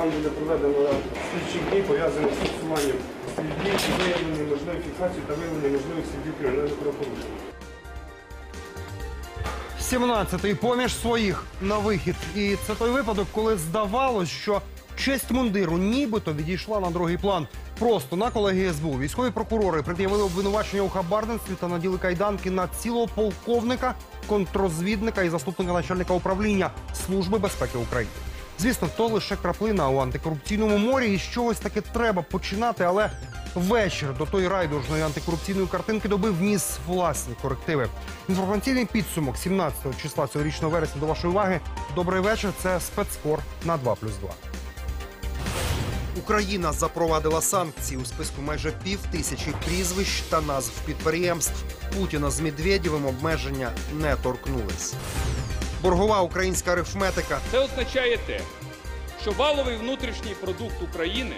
Там буде проведено слідчі дії, пов'язані з фіксуванням слідів, виявлення можливих фіксації та виявлення можливих слідів кримінальних правопорушень. 17-й поміж своїх на вихід. І це той випадок, коли здавалось, що честь мундиру нібито відійшла на другий план. Просто на колегії СБУ військові прокурори пред'явили обвинувачення у хабарництві та наділи кайданки на цілого полковника, контррозвідника і заступника начальника управління Служби безпеки України. Звісно, то лише краплина у антикорупційному морі, і з чогось таки треба починати, але вечір до тої райдужної антикорупційної картинки доби вніс власні корективи. Інформаційний підсумок 17 числа цьогорічного вересня до вашої уваги. Добрий вечір. Це спецкор на 2+,2. Україна запровадила санкції у списку майже пів тисячі прізвищ та назв підприємств. Путіна з Медведєвим обмеження не торкнулись. Боргова українська арифметика Це означає те, що валовий внутрішній продукт України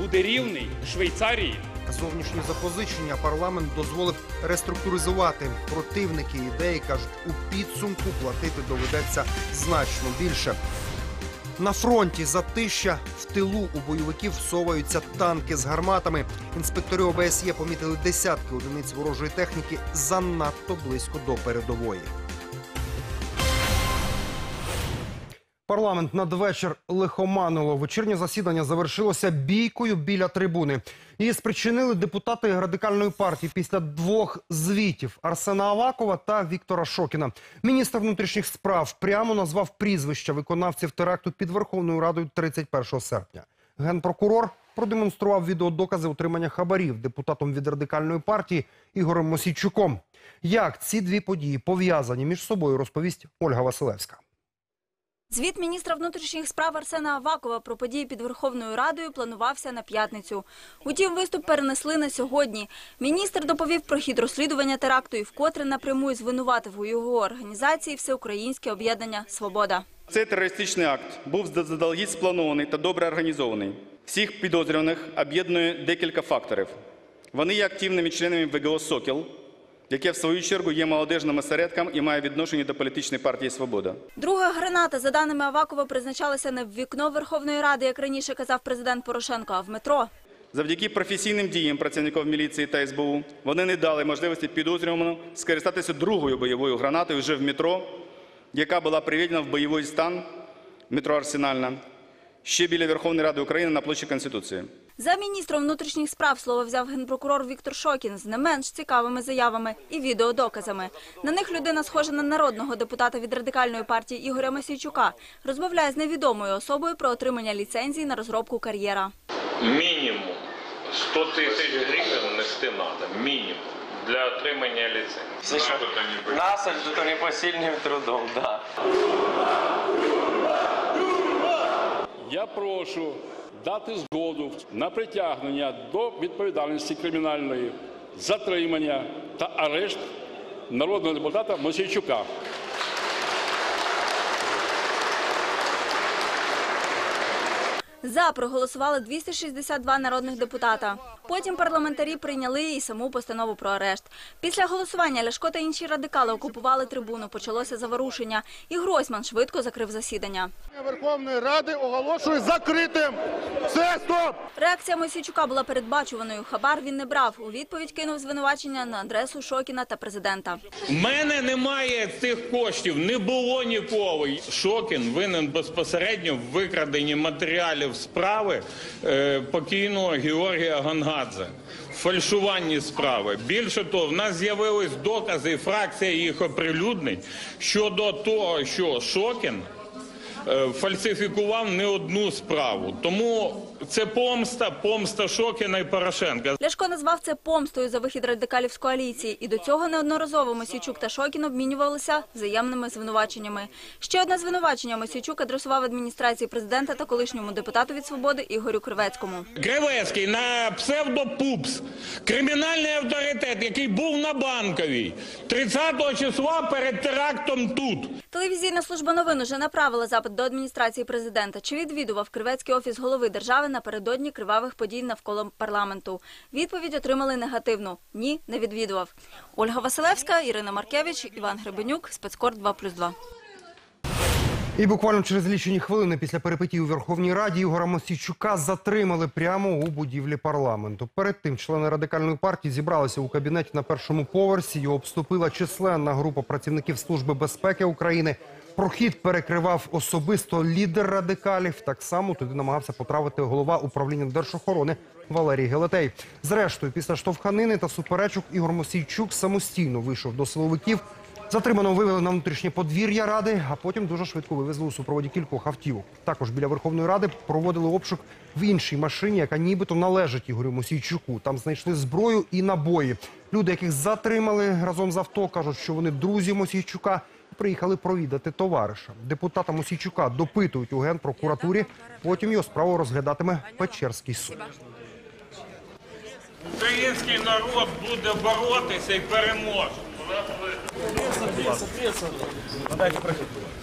буде рівний Швейцарії Зовнішні запозичення парламент дозволив реструктуризувати. Противники ідеї кажуть, у підсумку платити доведеться значно більше. На фронті затища в тилу у бойовиків всоваються танки з гарматами. Інспектори ОБСЄ помітили десятки одиниць ворожої техніки занадто близько до передової. Парламент надвечір лихоманило. Вечірнє засідання завершилося бійкою біля трибуни. Її спричинили депутати радикальної партії після двох звітів Арсена Авакова та Віктора Шокіна. Міністр внутрішніх справ прямо назвав прізвища виконавців теракту під Верховною Радою 31 серпня. Генпрокурор продемонстрував відеодокази отримання хабарів депутатом від радикальної партії Ігорем Мосійчуком. Як ці дві події пов'язані між собою, розповість Ольга Василевська. Звіт міністра внутрішніх справ Арсена Авакова про події під Верховною Радою планувався на п'ятницю. Утім, виступ перенесли на сьогодні. Міністр доповів про хід розслідування теракту і вкотре напряму звинуватив у його організації Всеукраїнське об'єднання Свобода. Цей терористичний акт був заздалегідь спланований та добре організований. Всіх підозрюваних об'єднує декілька факторів. Вони є активними членами ВГО «Сокіл», яке в свою чергу є молодежним осередком і має відношення до політичної партії «Свобода». Друга граната, за даними Авакова, призначалася не в вікно Верховної Ради, як раніше казав президент Порошенко, а в метро. Завдяки професійним діям працівників міліції та СБУ вони не дали можливості підозрюваному скористатися другою бойовою гранатою вже в метро, яка була приведена в бойовий стан метро Арсенальна ще біля Верховної Ради України на площі Конституції. За міністром внутрішніх справ слово взяв генпрокурор Віктор Шокін з не менш цікавими заявами і відеодоказами. На них людина схожа на народного депутата від радикальної партії Ігоря Масійчука. Розмовляє з невідомою особою про отримання ліцензії на розробку кар'єра. Мінімум 100 тисяч гривень нести треба. Мінімум. Для отримання ліцензії. То непосильным трудом, да. Я прошу дати згоду на притягнення до відповідальності кримінальної, затримання та арешт народного депутата Мосійчука. За проголосували 262 народних депутата. Потім парламентарі прийняли і саму постанову про арешт. Після голосування Ляшко та інші радикали окупували трибуну. Почалося заворушення. І Гройсман швидко закрив засідання. Верховної Ради оголошую закритим. Все, стоп! Реакція Мосійчука була передбачуваною. Хабар він не брав. У відповідь кинув звинувачення на адресу Шокіна та президента. У мене немає цих коштів, не було ніколи. Шокін винен безпосередньо в викраденні матеріалів справи е, покійного Георгія Гонгадзе. В фальшуванні справи. Більше того, в нас з'явились докази, і фракція їх оприлюднить щодо того, що Шокін фальсифікував не одну справу. Тому це помста, помста Шокіна і Порошенка. Ляшко назвав це помстою за вихід радикалів з коаліції. І до цього неодноразово Мосійчук та Шокін обмінювалися взаємними звинуваченнями. Ще одне звинувачення Мосійчук адресував адміністрації президента та колишньому депутату від свободи Ігорю Кривецькому. Кривецький на псевдопупс, кримінальний авторитет, який був на банковій 30 числа перед терактом тут. Телевізійна служба новин уже направила запит до адміністрації президента. Чи відвідував Кривецький офіс голови держави напередодні кривавих подій навколо парламенту? Відповідь отримали негативну. Ні, не відвідував. Ольга Василевська, Ірина Маркевич, Іван Гребенюк, спецкор 2+,2. І буквально через лічені хвилини після перипетій у Верховній Раді Ігора Мосійчука затримали прямо у будівлі парламенту. Перед тим члени радикальної партії зібралися у кабінеті на першому поверсі. Його обступила численна група працівників Служби безпеки України. Прохід перекривав особисто лідер радикалів. Так само туди намагався потрапити голова управління держохорони Валерій Гелетей. Зрештою, після штовханини та суперечок Ігор Мосійчук самостійно вийшов до силовиків. Затриманого вивели на внутрішнє подвір'я ради, а потім дуже швидко вивезли у супроводі кількох автівок. Також біля Верховної Ради проводили обшук в іншій машині, яка нібито належить Ігорю Мосійчуку. Там знайшли зброю і набої. Люди, яких затримали разом з авто, кажуть, що вони друзі Мосійчука. Приїхали провідати товариша. Депутата Мосійчука допитують у генпрокуратурі. Потім його справу розглядатиме Печерський суд. Український народ буде боротися і переможе.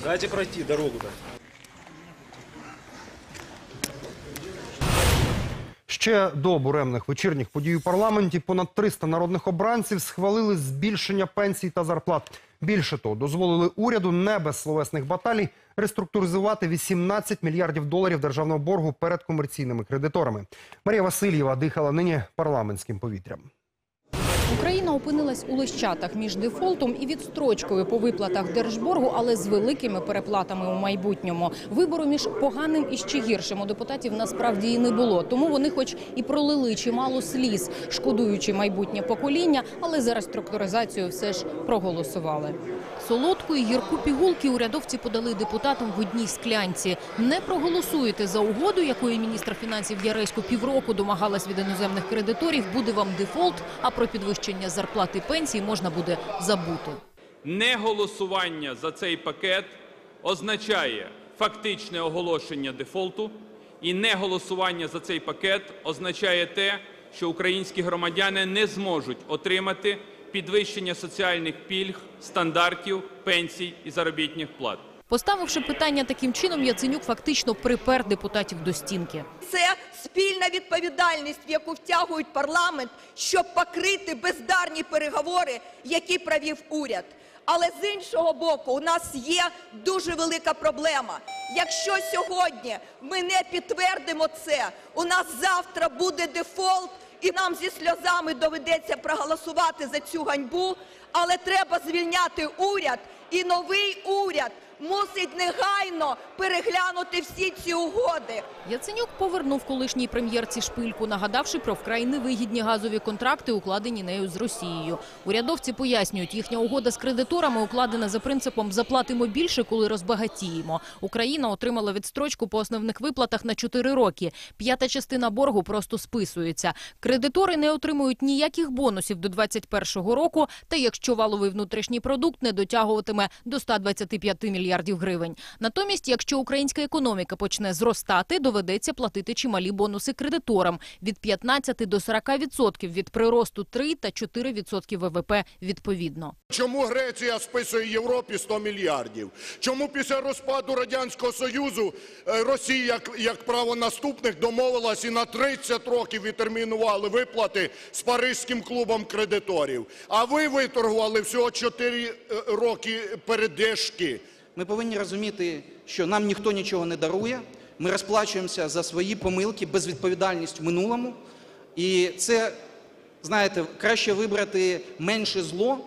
Дайте пройти дорогу. -то. Ще до буремних вечірніх подій у парламенті понад 300 народних обранців схвалили збільшення пенсій та зарплат. Більше того, дозволили уряду не без словесних баталій реструктуризувати 18 мільярдів доларів державного боргу перед комерційними кредиторами. Марія Васильєва дихала нині парламентським повітрям. Україна опинилась у лищатах між дефолтом і відстрочкою по виплатах держборгу, але з великими переплатами у майбутньому. Вибору між поганим і ще гіршим у депутатів насправді і не було. Тому вони, хоч і пролили чимало сліз, шкодуючи майбутнє покоління, але за реструктуризацію все ж проголосували. Солодку і гірку пігулки урядовці подали депутатам в одній склянці. Не проголосуєте за угоду, якої міністр фінансів Яресько півроку домагалась від іноземних кредиторів. Буде вам дефолт, а про підвищення зарплати пенсій можна буде забути. Неголосування за цей пакет означає фактичне оголошення дефолту, і неголосування за цей пакет означає те, що українські громадяни не зможуть отримати підвищення соціальних пільг, стандартів, пенсій і заробітних плат. Поставивши питання таким чином, Яценюк фактично припер депутатів до стінки. Це спільна відповідальність, в яку втягують парламент, щоб покрити бездарні переговори, які провів уряд. Але з іншого боку, у нас є дуже велика проблема. Якщо сьогодні ми не підтвердимо це, у нас завтра буде дефолт, і нам зі сльозами доведеться проголосувати за цю ганьбу. Але треба звільняти уряд, і новий уряд мусить негайно переглянути всі ці угоди. Яценюк повернув колишній прем'єрці шпильку, нагадавши про вкрай невигідні газові контракти, укладені нею з Росією. Урядовці пояснюють, їхня угода з кредиторами укладена за принципом «заплатимо більше, коли розбагатіємо». Україна отримала відстрочку по основних виплатах на 4 роки. П'ята частина боргу просто списується. Кредитори не отримують ніяких бонусів до 2021 року, та якщо валовий внутрішній продукт не дотягуватиме до 125 мільярдів гривень. Натомість, якщо українська економіка почне зростати, доведеться платити чималі бонуси кредиторам від 15 до 40 відсотків від приросту 3 та 4 відсотки ВВП відповідно. Чому Греція списує Європі 100 мільярдів? Чому після розпаду Радянського Союзу е, Росія, як, як правонаступник, домовилась і на 30 років відтермінували виплати з Паризьким клубом кредиторів? А ви виторгували всього 4 е, роки передишки. Ми повинні розуміти, що нам ніхто нічого не дарує. Ми розплачуємося за свої помилки, безвідповідальність в минулому. І це, знаєте, краще вибрати менше зло,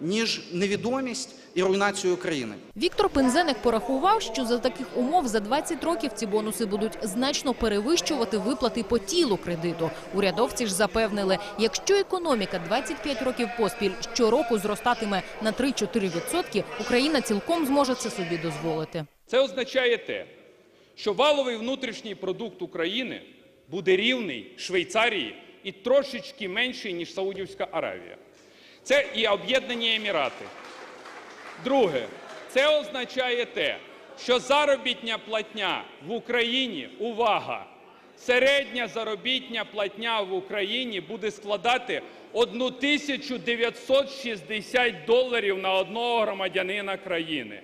ніж невідомість і руйнацію України. Віктор Пинзеник порахував, що за таких умов за 20 років ці бонуси будуть значно перевищувати виплати по тілу кредиту. Урядовці ж запевнили, якщо економіка 25 років поспіль щороку зростатиме на 3-4 відсотки, Україна цілком зможе це собі дозволити. Це означає те, що валовий внутрішній продукт України буде рівний Швейцарії і трошечки менший, ніж Саудівська Аравія. Це і Об'єднані Емірати. Друге, це означає те, що заробітня платня в Україні, увага, середня заробітня платня в Україні буде складати 1960 доларів на одного громадянина країни.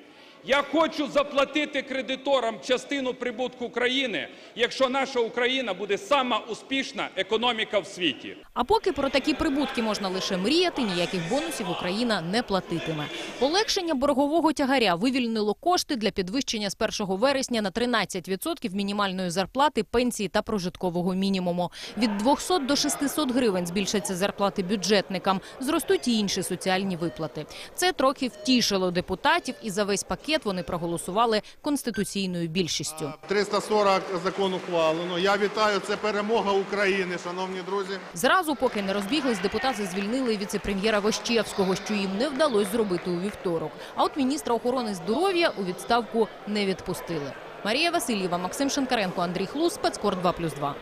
Я хочу заплатити кредиторам частину прибутку країни, якщо наша Україна буде сама успішна економіка в світі. А поки про такі прибутки можна лише мріяти, ніяких бонусів Україна не платитиме. Полегшення боргового тягаря вивільнило кошти для підвищення з 1 вересня на 13% мінімальної зарплати, пенсії та прожиткового мінімуму. Від 200 до 600 гривень збільшаться зарплати бюджетникам, зростуть і інші соціальні виплати. Це трохи втішило депутатів, і за весь пакет вони проголосували конституційною більшістю. 340 закон ухвалено. Я вітаю, це перемога України, шановні друзі. Зразу, поки не розбіглись, депутати звільнили віце-прем'єра Вощевського, що їм не вдалося зробити у вівторок. А от міністра охорони здоров'я у відставку не відпустили. Марія Васильєва, Максим Шинкаренко, Андрій Хлус, Спецкор 2+,2.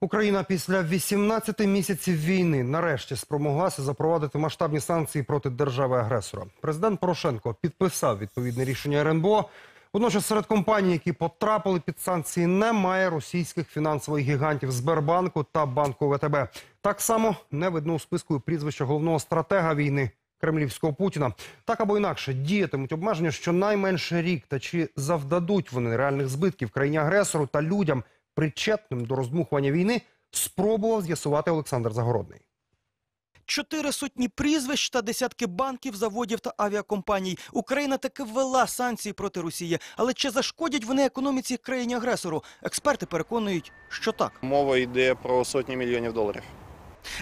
Україна після 18 місяців війни нарешті спромоглася запровадити масштабні санкції проти держави-агресора. Президент Порошенко підписав відповідне рішення РНБО. Водночас серед компаній, які потрапили під санкції, немає російських фінансових гігантів Сбербанку та банку ВТБ. Так само не видно у списку прізвища головного стратега війни кремлівського Путіна. Так або інакше діятимуть обмеження щонайменше рік. Та чи завдадуть вони реальних збитків країні агресору та людям, причетним до роздмухування війни, спробував з'ясувати Олександр Загородний. Чотири сотні прізвищ та десятки банків, заводів та авіакомпаній. Україна таки ввела санкції проти Росії. Але чи зашкодять вони економіці країні-агресору? Експерти переконують, що так. Мова йде про сотні мільйонів доларів.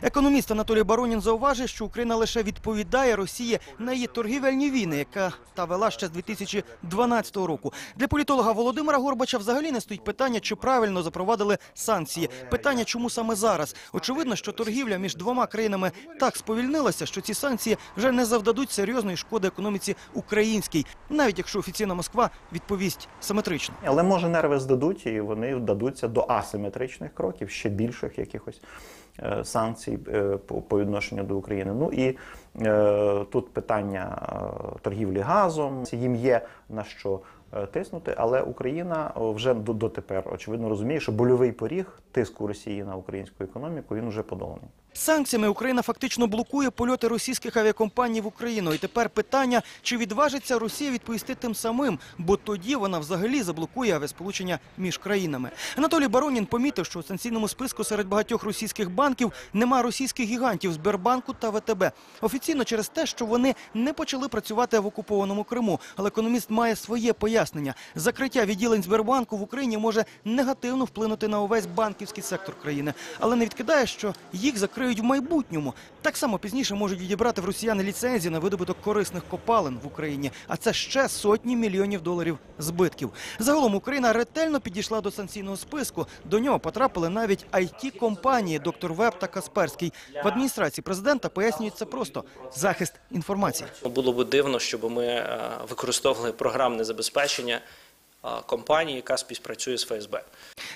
Економіст Анатолій Баронін зауважує, що Україна лише відповідає Росії на її торгівельні війни, яка та вела ще з 2012 року. Для політолога Володимира Горбача взагалі не стоїть питання, чи правильно запровадили санкції. Питання, чому саме зараз? Очевидно, що торгівля між двома країнами так сповільнилася, що ці санкції вже не завдадуть серйозної шкоди економіці українській, навіть якщо офіційна Москва відповість симетрично. Але може нерви здадуть і вони вдадуться до асиметричних кроків, ще більших якихось санкцій е, по, відношенню до України. Ну і е, тут питання е, торгівлі газом. Їм є на що е, тиснути, але Україна вже до, дотепер очевидно розуміє, що больовий поріг тиску Росії на українську економіку він вже подоланий. Санкціями Україна фактично блокує польоти російських авіакомпаній в Україну. І тепер питання, чи відважиться Росія відповісти тим самим, бо тоді вона взагалі заблокує авіасполучення між країнами. Анатолій Баронін помітив, що у санкційному списку серед багатьох російських банків нема російських гігантів Сбербанку та ВТБ. Офіційно через те, що вони не почали працювати в окупованому Криму. Але економіст має своє пояснення. Закриття відділень Сбербанку в Україні може негативно вплинути на увесь банківський сектор країни, але не відкидає, що їх закриють в майбутньому. Так само пізніше можуть відібрати в росіяни ліцензії на видобуток корисних копалин в Україні, а це ще сотні мільйонів доларів збитків. Загалом Україна ретельно підійшла до санкційного списку. До нього потрапили навіть it компанії доктор Веб та Касперський. В адміністрації президента пояснюють це просто захист інформації. Було б дивно, щоб ми е, використовували програмне забезпечення компанії, яка співпрацює з ФСБ.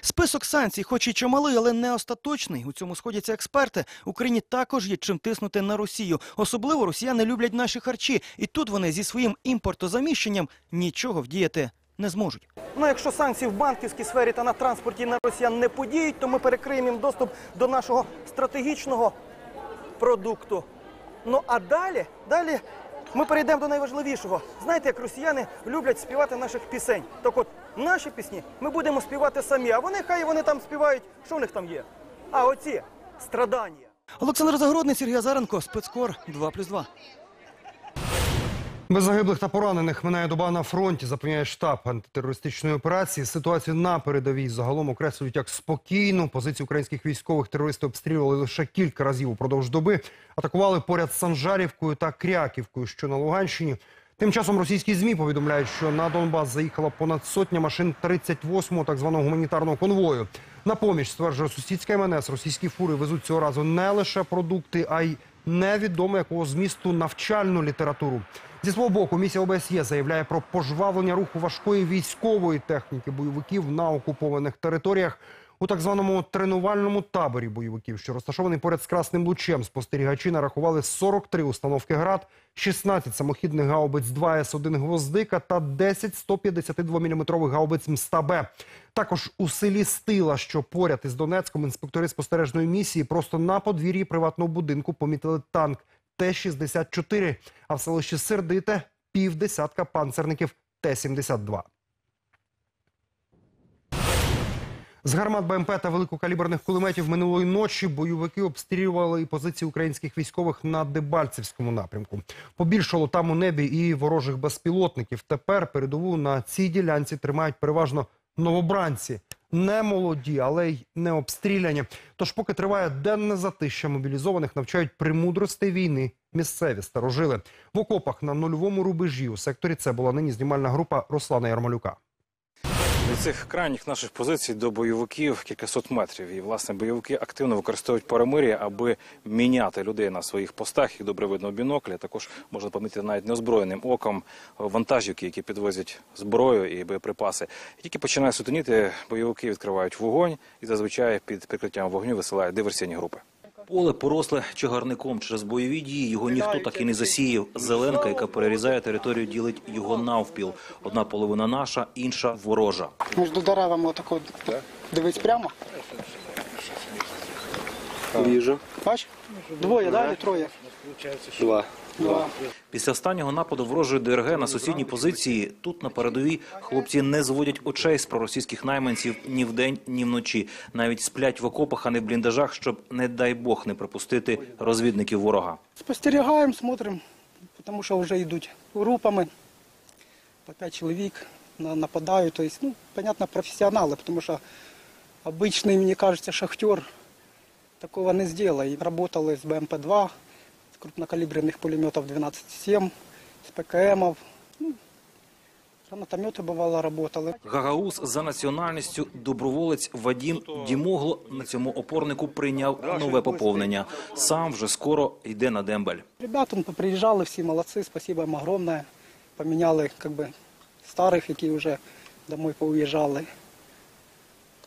Список санкцій, хоч і чималий, але не остаточний. У цьому сходяться експерти. Україні також є чим тиснути на Росію. Особливо росіяни люблять наші харчі, і тут вони зі своїм імпортозаміщенням нічого вдіяти не зможуть. Ну, якщо санкції в банківській сфері та на транспорті на росіян не подіють, то ми перекриємо їм доступ до нашого стратегічного продукту. Ну а далі, далі ми перейдемо до найважливішого. Знаєте, як росіяни люблять співати наших пісень. Так от наші пісні ми будемо співати самі, а вони хай вони там співають, що в них там є. А оці страдання. Олександр Загородний, Сергій Азаренко, спецкор 2+,2. Без загиблих та поранених минає доба на фронті, запевняє штаб антитерористичної операції. Ситуацію на передовій загалом окреслюють як спокійну. Позиції українських військових терористи обстрілювали лише кілька разів упродовж доби. Атакували поряд з Санжарівкою та Кряківкою, що на Луганщині. Тим часом російські змі повідомляють, що на Донбас заїхала понад сотня машин 38-го так званого гуманітарного конвою. На поміч стверджує сусідська МНС. Російські фури везуть цього разу не лише продукти, а й невідомо якого змісту навчальну літературу. Зі свого боку, місія ОБСЄ заявляє про пожвавлення руху важкої військової техніки бойовиків на окупованих територіях. У так званому тренувальному таборі бойовиків, що розташований поряд з Красним Лучем, спостерігачі нарахували 43 установки «Град», 16 самохідних гаубиць 2 С-1 «Гвоздика» та 10 152-мм гаубиць «Мста-Б». Також у селі Стила, що поряд із Донецьком, інспектори спостережної місії просто на подвір'ї приватного будинку помітили танк Т-64, а в селищі Сердите – півдесятка панцерників Т-72. З гармат БМП та великокаліберних кулеметів минулої ночі бойовики обстрілювали і позиції українських військових на Дебальцевському напрямку. Побільшало там у небі і ворожих безпілотників. Тепер передову на цій ділянці тримають переважно новобранці. Не молоді, але й не обстріляні. Тож, поки триває денне затища, мобілізованих навчають премудростей війни місцеві старожили. В окопах на нульовому рубежі у секторі це була нині знімальна група Руслана Ярмолюка. Від цих крайніх наших позицій до бойовиків кількасот метрів. І власне бойовики активно використовують перемир'я, аби міняти людей на своїх постах. Їх добре видно в біноклі. Також можна помітити навіть неозброєним оком вантажівки, які підвозять зброю і боєприпаси. І тільки починає сутеніти, бойовики відкривають вогонь і зазвичай під прикриттям вогню висилають диверсійні групи. Поле поросле чагарником через бойові дії. Його ніхто так і не засіяв. Зеленка, яка перерізає територію, ділить його навпіл. Одна половина наша, інша ворожа. Між деревами отако дивись прямо. Віжу. Бач? Двоє, далі троє. Два. Після останнього нападу ворожої ДРГ на сусідній позиції тут на передовій хлопці не зводять очей з проросійських найманців ні вдень, ні вночі. Навіть сплять в окопах, а не в бліндажах, щоб не дай Бог не пропустити розвідників ворога. Спостерігаємо, смотримо, тому що вже йдуть групами. По п'ять чоловік на- нападають. Тобто, ну, понятно, професіонали, тому що обичний, мені кажеться, шахтер такого не зробить. Работали з БМП-2, з крупнокаліберних пулеметів 12,7, з ПКМів. Ну, гранатомети бувало работали. Гагаус за національністю доброволець Вадім Дімогло на цьому опорнику прийняв нове поповнення. Сам вже скоро йде на дембель. Ребята ну, приїжджали, всі молодці, спасибо їм огромне. Поміняли как би, старих, які вже домой поуїжджали.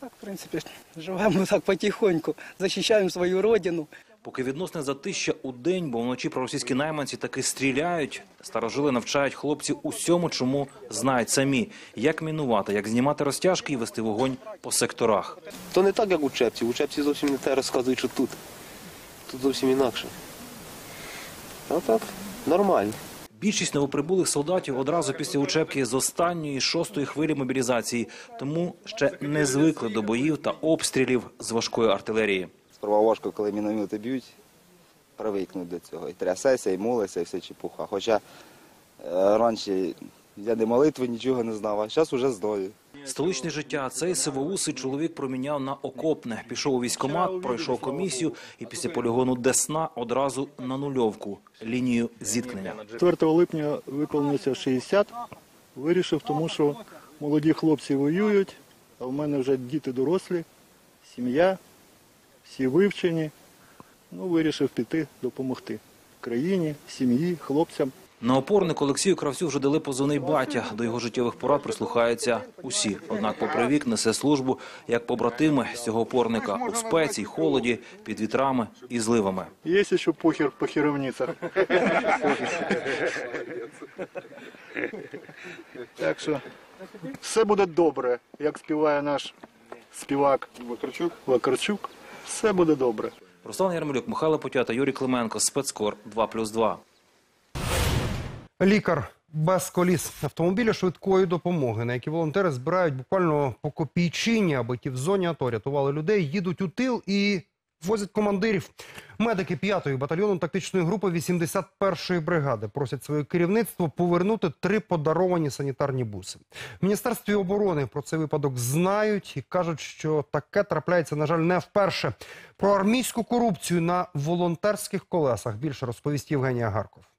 Так, в принципі, живемо так потихоньку, захищаємо свою родину. Поки відносне затища у день, бо вночі проросійські найманці таки стріляють. Старожили навчають хлопців усьому, чому знають самі, як мінувати, як знімати розтяжки і вести вогонь по секторах. То не так, як у Чепці. У Чепці зовсім не те розказують, що тут. Тут зовсім інакше. А так, нормально. Більшість новоприбулих солдатів одразу після учебки з останньої шостої хвилі мобілізації, тому ще не звикли до боїв та обстрілів з важкої артилерії. Сперва важко, коли міномети б'ють, привикнуть до цього. І трясеся, і молиться, і все чепуха. Хоча е, раніше я не молитви, нічого не знав, а зараз вже знаю. Столичне життя цей сивоусий чоловік проміняв на окопне. Пішов у військкомат, пройшов комісію і після полігону Десна одразу на нульовку лінію зіткнення. 4 липня виповнилося 60. Вирішив, тому що молоді хлопці воюють, а в мене вже діти дорослі, сім'я, всі вивчені. Ну, вирішив піти допомогти країні, сім'ї, хлопцям. На опорник Олексію Кравцю вже дали позивний батя. До його життєвих порад прислухаються усі. Однак, попри вік, несе службу як побратими з цього опорника у спеці, холоді, під вітрами і зливами. Є ще похер по. Так що все буде добре, як співає наш співак Вакарчук. Вакарчук. Все буде добре. Руслан Ярмолюк, Михайло Потята, Юрій Клименко, спецкор 2+,2. Лікар без коліс автомобіля швидкої допомоги, на які волонтери збирають буквально по копійчині, аби ті в зоні АТО рятували людей, їдуть у тил і возять командирів. Медики 5-ї батальйону тактичної групи 81-ї бригади просять своє керівництво повернути три подаровані санітарні буси. В міністерстві оборони про цей випадок знають і кажуть, що таке трапляється, на жаль, не вперше. Про армійську корупцію на волонтерських колесах більше розповість Євгенія Гарков.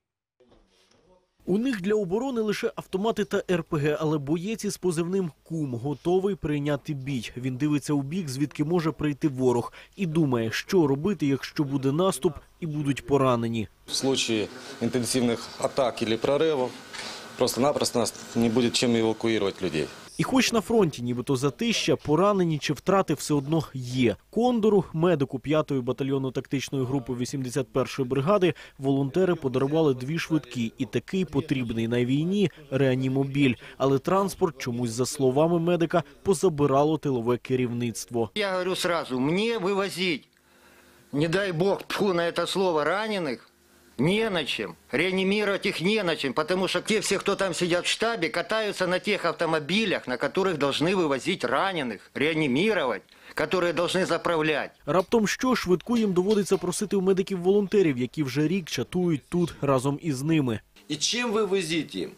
У них для оборони лише автомати та РПГ, але боєць із позивним кум готовий прийняти бій. Він дивиться у бік, звідки може прийти ворог, і думає, що робити, якщо буде наступ і будуть поранені. В случае інтенсивних атак або прорывов просто-напросто нас не будет чем эвакуировать людей. І хоч на фронті, нібито затища, поранені чи втрати все одно є. Кондору, медику 5-ї батальйону тактичної групи 81-ї бригади, волонтери подарували дві швидкі і такий потрібний на війні реанімобіль. Але транспорт чомусь, за словами медика, позабирало тилове керівництво. Я говорю сразу, мне вывозить, не дай бог, тьфу на это слово, раненых, Не на чем. Реанимировать их не на чем, потому что те все, кто там сидят в штабе, катаются на тех автомобилях, на которых должны вывозить раненых, реанимировать, которые должны заправлять. Раптом що швидку їм доводиться просити у медиків-волонтерів, які вже рік чатують тут разом із ними. И чем вы везите им?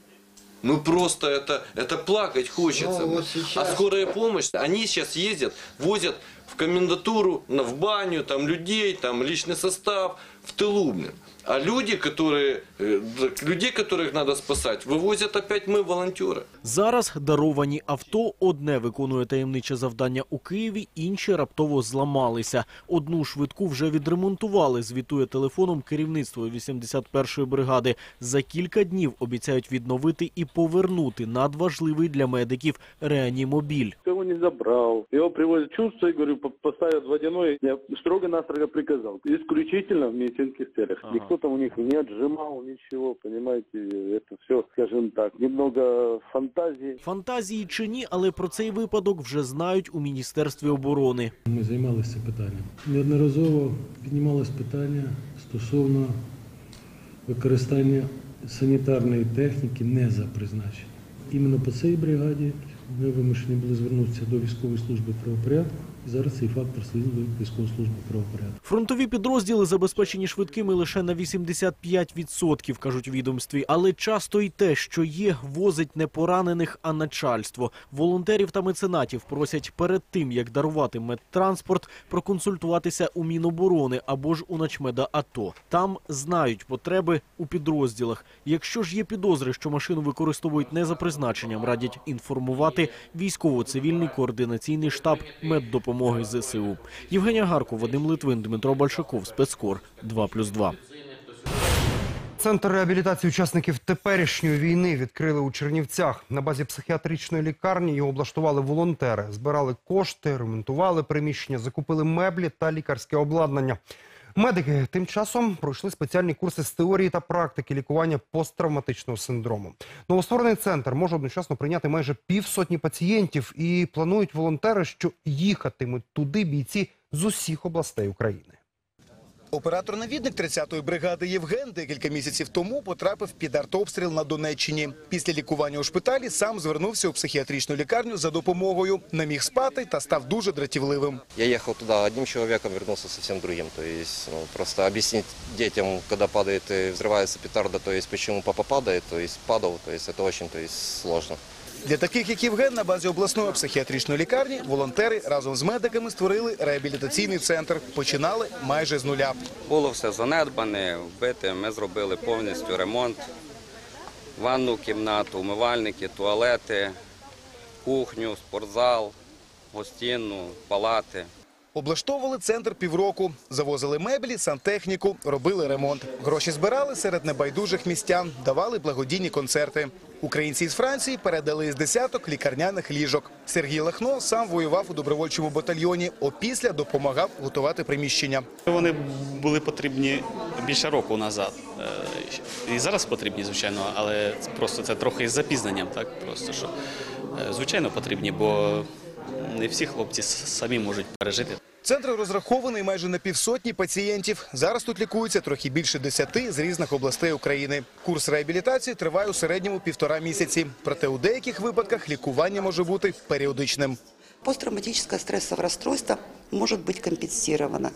Ну просто это, это плакать хочется. Ну, вот сейчас- А скорая помощь, они сейчас ездят, возят в комендатуру, на- в баню, там людей, там личный состав, в тылу, блин. А люди, которые, э, так людей, которых надо спасать, вывозят опять мы, волонтеры. Зараз даровані авто одне виконує таємниче завдання у Києві, інші раптово зламалися. Одну швидку вже відремонтували. Звітує телефоном керівництво 81-ї бригади. За кілька днів обіцяють відновити і повернути надважливий для медиків реанімобіль. Кого не забрал. Его привозят чувство, и говорю, по- поставят водяной. Я строго-настрого приказал. Исключительно в медицинских целях. Никто там у них не отжимал ничего, понимаете. Это все, скажем так, немного фантазии. Фантазії чи ні, але про цей випадок вже знають у міністерстві оборони. Ми займалися питанням. Неодноразово піднімалось питання стосовно використання санітарної техніки не за призначенням. Іменно по цій бригаді ми вимушені були звернутися до військової служби правопорядку. І зараз цей факт розслідує військову службу правопорядку. Фронтові підрозділи забезпечені швидкими лише на 85%, кажуть відомстві. Але часто й те, що є, возить не поранених, а начальство. Волонтерів та меценатів просять перед тим, як дарувати медтранспорт, проконсультуватися у Міноборони або ж у начмеда АТО. Там знають потреби у підрозділах. Якщо ж є підозри, що машину використовують не за призначенням, радять інформувати військово-цивільний координаційний штаб меддопомоги ЗСУ. Євгенія Гарко, Вадим Литвин, Дмитро Большаков, спецкор 2+,2. Центр реабілітації учасників теперішньої війни відкрили у Чернівцях. На базі психіатричної лікарні його облаштували волонтери, збирали кошти, ремонтували приміщення, закупили меблі та лікарське обладнання. Медики тим часом пройшли спеціальні курси з теорії та практики лікування посттравматичного синдрому. Новостворений центр може одночасно прийняти майже півсотні пацієнтів і планують волонтери, що їхатимуть туди бійці з усіх областей України. Оператор-навідник 30-ї бригади Євген декілька місяців тому потрапив під артобстріл на Донеччині. Після лікування у шпиталі сам звернувся у психіатричну лікарню за допомогою. Не міг спати та став дуже дратівливим. Я ехал туда одним человеком, вернулся совсем другим. То есть ну, просто объяснить детям, когда падает и взрывается петарда, то есть почему папа падает, то есть падал, то есть это очень то есть, сложно. Для таких, як Євген, на базі обласної психіатричної лікарні волонтери разом з медиками створили реабілітаційний центр. Починали майже з нуля. Було все занедбане, вбите. Ми зробили повністю ремонт. Ванну кімнату, умивальники, туалети, кухню, спортзал, гостинну, палати. Облаштовували центр півроку, завозили меблі, сантехніку, робили ремонт. Гроші збирали серед небайдужих містян, давали благодійні концерти. Українці із Франції передали з десяток лікарняних ліжок. Сергій Лахно сам воював у добровольчому батальйоні. Опісля допомагав готувати приміщення. Вони були потрібні більше року назад. Е, І зараз потрібні, звичайно, але просто це трохи з запізненням, так просто що е, звичайно потрібні, бо не всі хлопці самі можуть пережити. Центр розрахований майже на півсотні пацієнтів. Зараз тут лікуються трохи більше десяти з різних областей України. Курс реабілітації триває у середньому півтора місяці. Проте у деяких випадках лікування може бути періодичним. Посттравматическое стрессовое расстройство может быть компенсировано.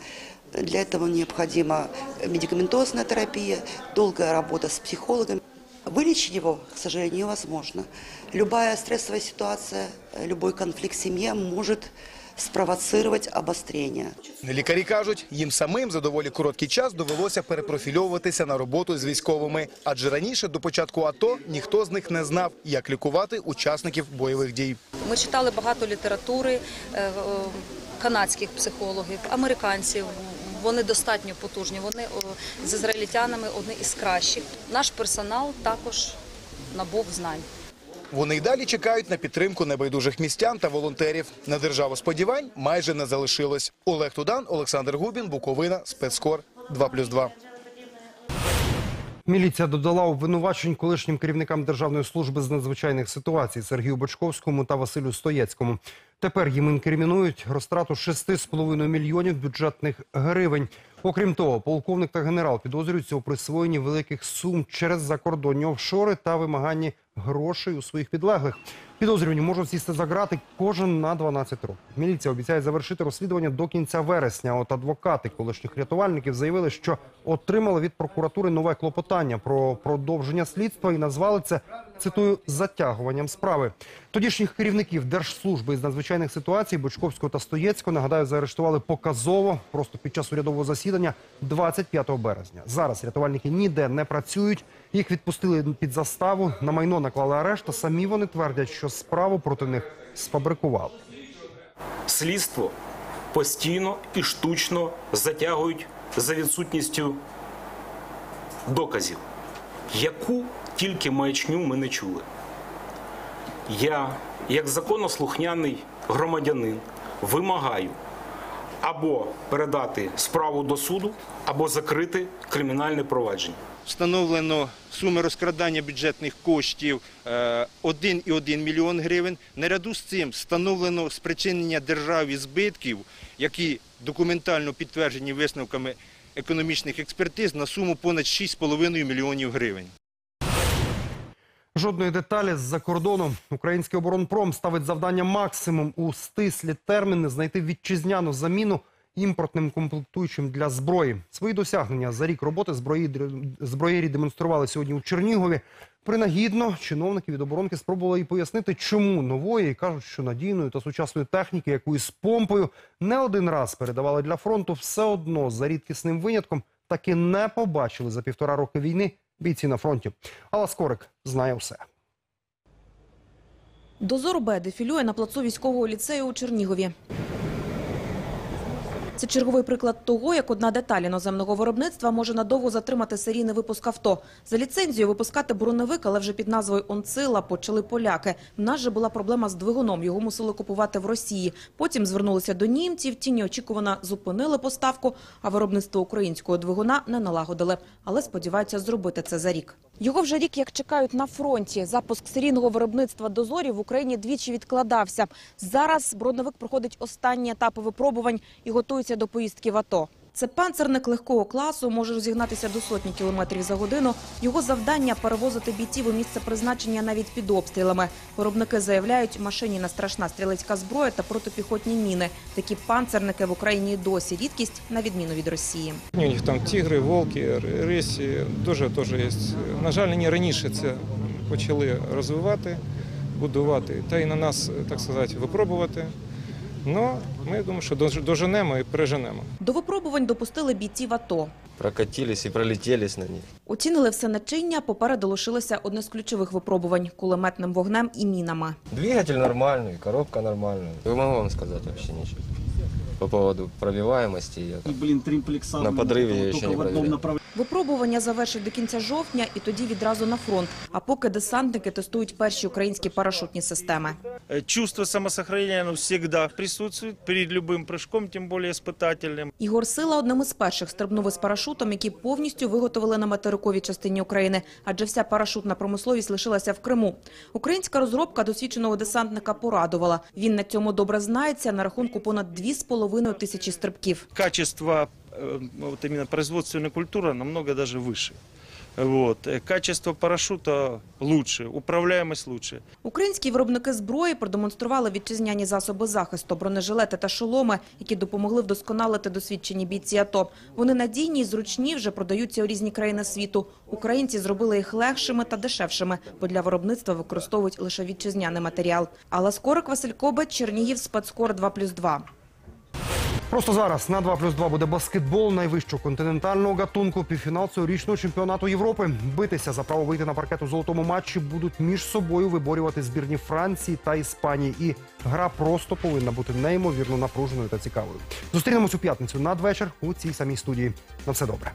Для этого необходима медикаментозная терапия, долгая работа с психологом. Вылечить его, к сожалению, невозможно. Любая стрессовая ситуация, любой конфликт в семье может спровоцировать обострение. Лікарі кажуть, їм самим за доволі короткий час довелося перепрофільовуватися на роботу з військовими. Адже раніше до початку АТО ніхто з них не знав, як лікувати учасників бойових дій. Ми читали багато літератури е, е, канадських психологів, американців. Вони достатньо потужні. Вони з ізраїльтянами одні із кращих. Наш персонал також набув знань. Вони й далі чекають на підтримку небайдужих містян та волонтерів. На державу сподівань майже не залишилось. Олег Тудан, Олександр Губін, Буковина, Спецкор 2+,2. Міліція додала обвинувачень колишнім керівникам Державної служби з надзвичайних ситуацій Сергію Бочковському та Василю Стоєцькому. Тепер їм інкримінують розтрату 6,5 мільйонів бюджетних гривень. Окрім того, полковник та генерал підозрюються у присвоєнні великих сум через закордонні офшори та вимаганні грошей у своїх підлеглих. Підозрювані можуть сісти за грати кожен на 12 років. Міліція обіцяє завершити розслідування до кінця вересня. От адвокати колишніх рятувальників заявили, що отримали від прокуратури нове клопотання про продовження слідства і назвали це цитую затягуванням справи. Тодішніх керівників держслужби із надзвичайних ситуацій Бочковського та Стоєцького нагадаю заарештували показово просто під час урядового засідання 25 березня. Зараз рятувальники ніде не працюють. Їх відпустили під заставу. На майно наклали арешт. а Самі вони твердять, що справу проти них сфабрикували. Слідство постійно і штучно затягують за відсутністю доказів, яку тільки маячню ми не чули. Я, як законослухняний громадянин, вимагаю або передати справу до суду, або закрити кримінальне провадження. Встановлено суми розкрадання бюджетних коштів е, 1,1 мільйон гривень. Наряду з цим встановлено спричинення державі збитків, які документально підтверджені висновками економічних експертиз на суму понад 6,5 мільйонів гривень. Жодної деталі з-за кордону. Український оборонпром ставить завдання максимум у стислі терміни знайти вітчизняну заміну імпортним комплектуючим для зброї. Свої досягнення за рік роботи зброї, зброєрі демонстрували сьогодні у Чернігові. Принагідно чиновники від оборонки спробували і пояснити, чому нової кажуть, що надійної та сучасної техніки, яку із помпою не один раз передавали для фронту, все одно за рідкісним винятком таки не побачили за півтора роки війни бійці на фронті. Алла Скорик знає все. Дозор Б дефілює на плацу військового ліцею у Чернігові. Це черговий приклад того, як одна деталь іноземного виробництва може надовго затримати серійний випуск авто. За ліцензією випускати броневик, але вже під назвою «Онцила» почали поляки. В нас же була проблема з двигуном, його мусили купувати в Росії. Потім звернулися до німців, ті неочікувано зупинили поставку, а виробництво українського двигуна не налагодили. Але сподіваються зробити це за рік. Його вже рік як чекають на фронті. Запуск серійного виробництва дозорів в Україні двічі відкладався. Зараз броневик проходить останні етапи випробувань і готується до поїздки в АТО. Це панцерник легкого класу, може розігнатися до сотні кілометрів за годину. Його завдання – перевозити бійців у місце призначення навіть під обстрілами. Виробники заявляють, машині на страшна стрілецька зброя та протипіхотні міни. Такі панцерники в Україні досі рідкість, на відміну від Росії. У них там тігри, волки, рисі, дуже теж є. На жаль, вони раніше це почали розвивати, будувати, та й на нас, так сказати, випробувати. Ну, ми думаємо, що доженемо і переженемо. До випробувань допустили бійців АТО. Прокатились і пролетілись на них. Оцінили все начиння, попереду лишилося одне з ключових випробувань – кулеметним вогнем і мінами. Двигатель нормальний, коробка нормальна. Не можу вам сказати взагалі ничего По поводу пробиваемости. Я там Блин, тримплексал. на подрыве я еще не проверял. Випробування завершать до кінця жовтня і тоді відразу на фронт. А поки десантники тестують перші українські парашутні системи. Э, Чувство самосохранения оно всегда присутствует перед любым прыжком, тем более испытательным. Ігор Сила одним із перших стрибнув із парашутом, які повністю виготовили на материковій частині України, адже вся парашутна промисловість лишилася в Криму. Українська розробка досвідченого десантника порадувала. Він на цьому добре знається, на рахунку понад 2,5 тисячі стрибків. Качество э, вот именно производственной культуры намного даже выше. Вот. Э, Качество парашюта лучше, управляемость лучше. Українські виробники зброї продемонстрували вітчизняні засоби захисту, бронежилети та шоломи, які допомогли вдосконалити досвідчені бійці АТО. Вони надійні і зручні, вже продаються у різні країни світу. Українці зробили їх легшими та дешевшими, бо для виробництва використовують лише вітчизняний матеріал. Алла Скорик, Василь Кобець, Чернігів, Спецкор 2+,2. Просто зараз на 2 плюс 2 буде баскетбол найвищого континентального гатунку. Півфінал цьогорічного чемпіонату Європи. Битися за право вийти на паркет у золотому матчі будуть між собою виборювати збірні Франції та Іспанії. І гра просто повинна бути неймовірно напруженою та цікавою. Зустрінемось у п'ятницю надвечір у цій самій студії. На все добре.